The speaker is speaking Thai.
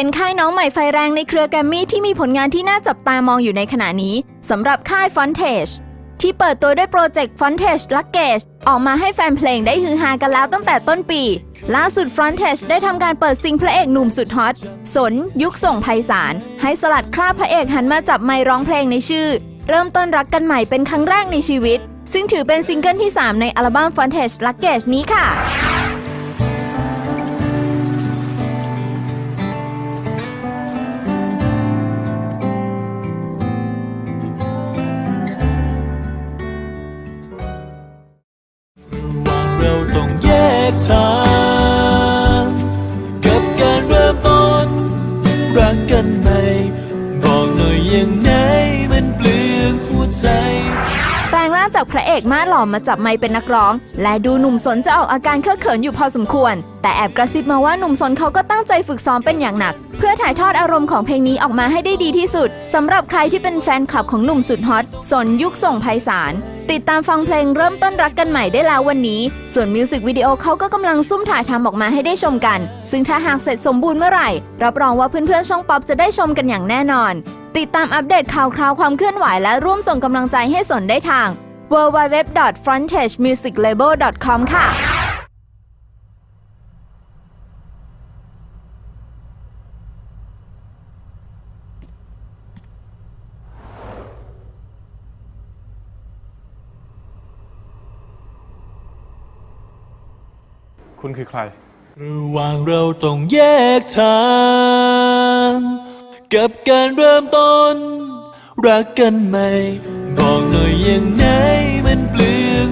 เป็นค่ายน้องใหม่ไฟแรงในเครือแกรมมี่ที่มีผลงานที่น่าจับตามองอยู่ในขณะนี้สำหรับค่าย Fontage ที่เปิดตัวด้วยโปรเจกต์ Frontage Luggage ออกมาให้แฟนเพลงได้ฮือฮากันแล้วตั้งแต่ต้นปี ล่าสุด Frontage ได้ทำการเปิดซิงพระเอกหนุ่มสุดฮอต สน ยุคส่งไพศาล ให้สลัดคราบพระเอกหันมาจับไมร้องเพลงในชื่อ เริ่มต้นรักกันใหม่เป็นครั้งแรกในชีวิต ซึ่งถือเป็นซิงเกิลที่ 3 ในอัลบั้ม Frontage Luggage นี้ค่ะ แจากพระเอกมาหล่อมาจับไมเป็นนักร้อง และดูหนุ่มสนจะออกอาการเคอะเขินอยู่พอสมควร แต่แอบกระซิบมาว่าหนุ่มสนเขาก็ตั้งใจฝึกซ้อมเป็นอย่างหนัก เพื่อถ่ายทอดอารมณ์ของเพลงนี้ออกมาให้ได้ดีที่สุดสำหรับใครที่เป็นแฟนคลับของหนุ่มสุดฮอตสนยุคส่งไพศาลติดตามฟังเพลงเริ่มต้นรักกันใหม่ได้แล้ววันนี้ ส่วนมิวสิกวิดีโอเขาก็กำลังซุ่มถ่ายทำออกมาให้ได้ชมกัน ซึ่งถ้าหากเสร็จสมบูรณ์เมื่อไหร่ รับรองว่าเพื่อนๆช่องป๊อปจะได้ชมกันอย่างแน่นอน ติดตามอัปเดตข่าวคราวความเคลื่อนไหวและร่วมส่งกำลังใจให้สนได้ทาง www.frontagemusiclabel.com ค่ะคุณคือใคร ระหว่างเราต้องแยกทาง กับการเริ่มต้น รักกันใหม่ บอกหน่อยยังไงมันเปลือง